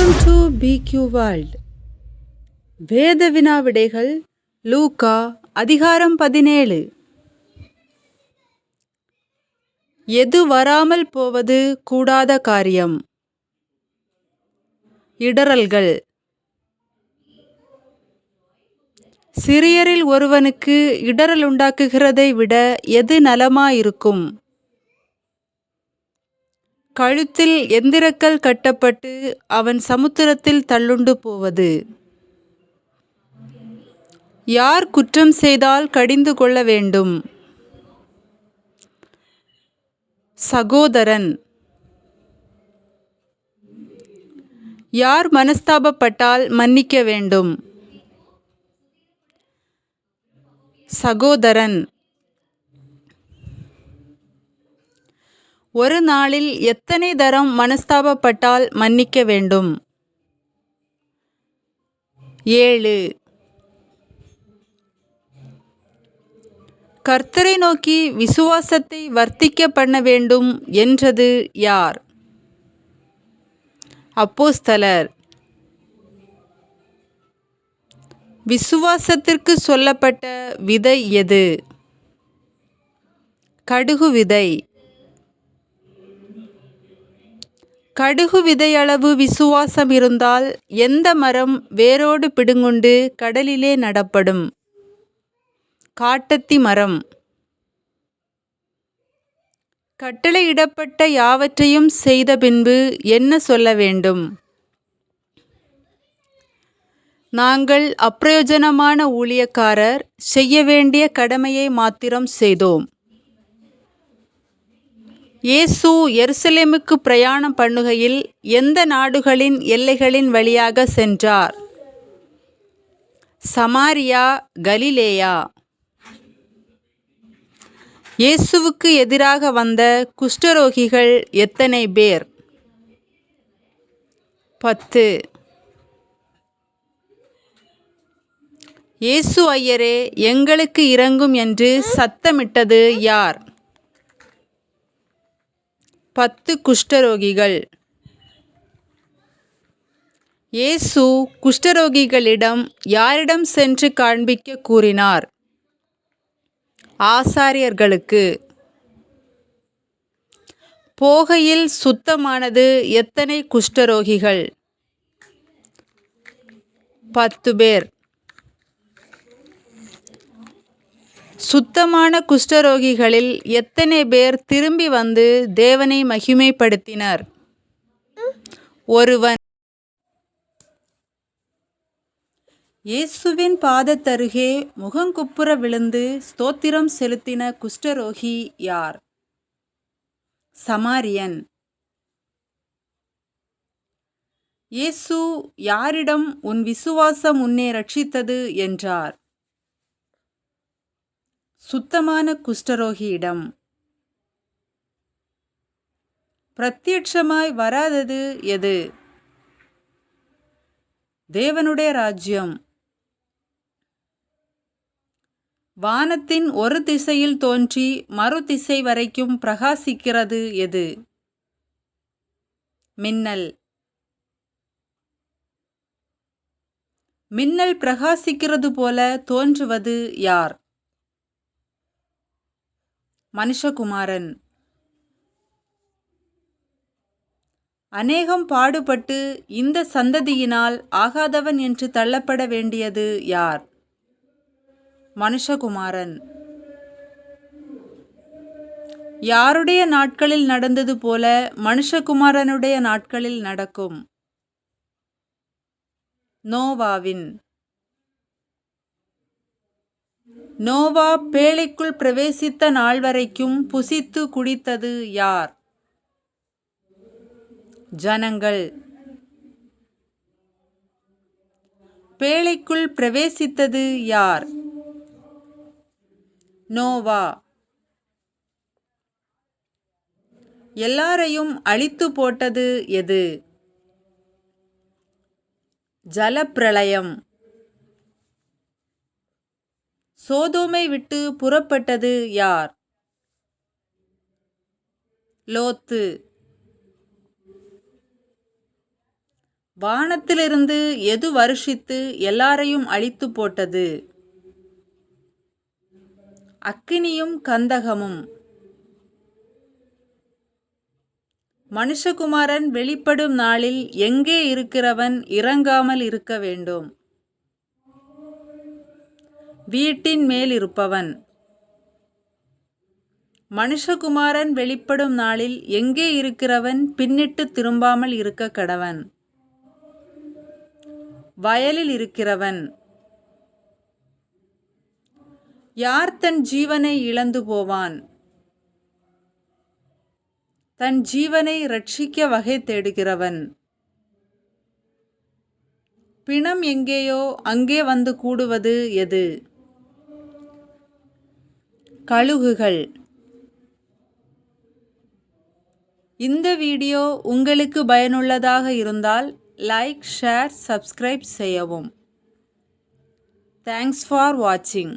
Welcome to பிக்யூ world வேத வினாவிடைகள் Luca அதிகாரம் பதினேழு. எது வராமல் போவது கூடாத காரியம்? இடறல்கள். சிறியரில் ஒருவனுக்கு இடரல் உண்டாக்குகிறதை விட எது நலமாயிருக்கும்? கழுத்தில் எந்திரக்கல் கட்டப்பட்டு அவன் சமுத்திரத்தில் தள்ளுண்டு போவது. யார் குற்றம் செய்தால் கடிந்து கொள்ள வேண்டும்? சகோதரன் யார் மனஸ்தாபப்பட்டால் மன்னிக்க வேண்டும்? சகோதரன் ஒரு நாளில் எத்தனை தரம் மனஸ்தாபப்பட்டால் மன்னிக்க வேண்டும்? ஏழு. கர்த்தரை நோக்கி விசுவாசத்தை வர்த்திக்க பண்ண வேண்டும் என்றது யார்? அப்போஸ்தலர். விசுவாசத்திற்கு சொல்லப்பட்ட விதை எது? கடுகு விதை. கடுகு விதையளவு விசுவாசம் இருந்தால் எந்த மரம் வேரோடு பிடுங்குண்டு கடலிலே நடப்படும்? காட்டத்தி மரம். கட்டளையிடப்பட்ட யாவற்றையும் செய்த பின்பு என்ன சொல்ல வேண்டும்? நாங்கள் அப்பிரயோஜனமான ஊழியக்காரர் செய்ய வேண்டிய கடமையை மாத்திரம் செய்தோம். இயேசு எருசலேமுக்கு பிரயாணம் பண்ணுகையில் எந்த நாடுகளின் எல்லைகளின் வழியாக சென்றார்? சமாரியா கலிலேயா. இயேசுவுக்கு எதிராக வந்த குஷ்டரோகிகள் எத்தனை பேர்? பத்து. இயேசு ஐயரே எங்களுக்கு இறங்கும் என்று சத்தமிட்டது யார்? பத்து குஷ்டரோகிகள். இயேசு குஷ்டரோகிகளிடம் யாரிடம் சென்று காண்பிக்க கூறினார்? ஆசாரியர்களுக்கு. போகையில் சுத்தமானது எத்தனை குஷ்டரோகிகள்? பத்து பேர். சுத்தமான குஷ்டரோகிகளில் எத்தனை பேர் திரும்பி வந்து தேவனை மகிமைப்படுத்தினர்? ஒருவன் இயேசுவின் பாதத்தருகே முகங்குப்புற விழுந்து ஸ்தோத்திரம் செலுத்தின குஷ்டரோகி யார்? சமாரியன். இயேசு யாரிடம் உன் விசுவாசம் உன்னை ரட்சித்தது? என்றார். சுத்தமான குஷ்டரோகியிடம் பிரத்யட்சமாய் வராதது எது? தேவனுடைய ராஜ்யம். வானத்தின் ஒரு திசையில் தோன்றி மறு திசை வரைக்கும் பிரகாசிக்கிறது எது? மின்னல். மின்னல் பிரகாசிக்கிறது போல தோன்றுவது யார்? மனுஷகுமாரன். அநேகம் பாடுபட்டு இந்த சந்ததியினால் ஆகாதவன் என்று தள்ளப்பட வேண்டியது யார்? மனுஷகுமாரன். யாருடைய நாட்களில் நடந்தது போல மனுஷகுமாரனுடைய நாட்களில் நடக்கும். நோவாவின். நோவா பேழைக்குள் பிரவேசித்த நாள் வரைக்கும் புசித்து குடித்தது யார்? ஜனங்கள். பேழைக்குள் பிரவேசித்தது யார்? நோவா. எல்லாரையும் அழித்து போட்டது எது? ஜலப்பிரளயம். சோதோமை விட்டு புறப்பட்டது யார்? லோத்து. வானத்திலிருந்து எது வருஷித்து எல்லாரையும் அழித்து போட்டது? அக்கினியும் கந்தகமும். மனுஷகுமாரன் வெளிப்படும் நாளில் எங்கே இருக்கிறவன் இறங்காமல் இருக்க வேண்டும். வீட்டின் மேல் இருப்பவன் மனுஷகுமாரன் வெளிப்படும் நாளில் எங்கே இருக்கிறவன் பின்னிட்டு திரும்பாமல் இருக்க கடவன். வயலில் இருக்கிறவன். யார் தன் ஜீவனை இழந்து போவான்? தன் ஜீவனை ரட்சிக்க வகை தேடுகிறவன். பிணம் எங்கேயோ அங்கே வந்து கூடுவது எது? கழுகுகள். இந்த வீடியோ உங்களுக்கு பயனுள்ளதாக இருந்தால் லைக் ஷேர் சப்ஸ்கிரைப் செய்யவும். தேங்க்ஸ் ஃபார் வாட்சிங்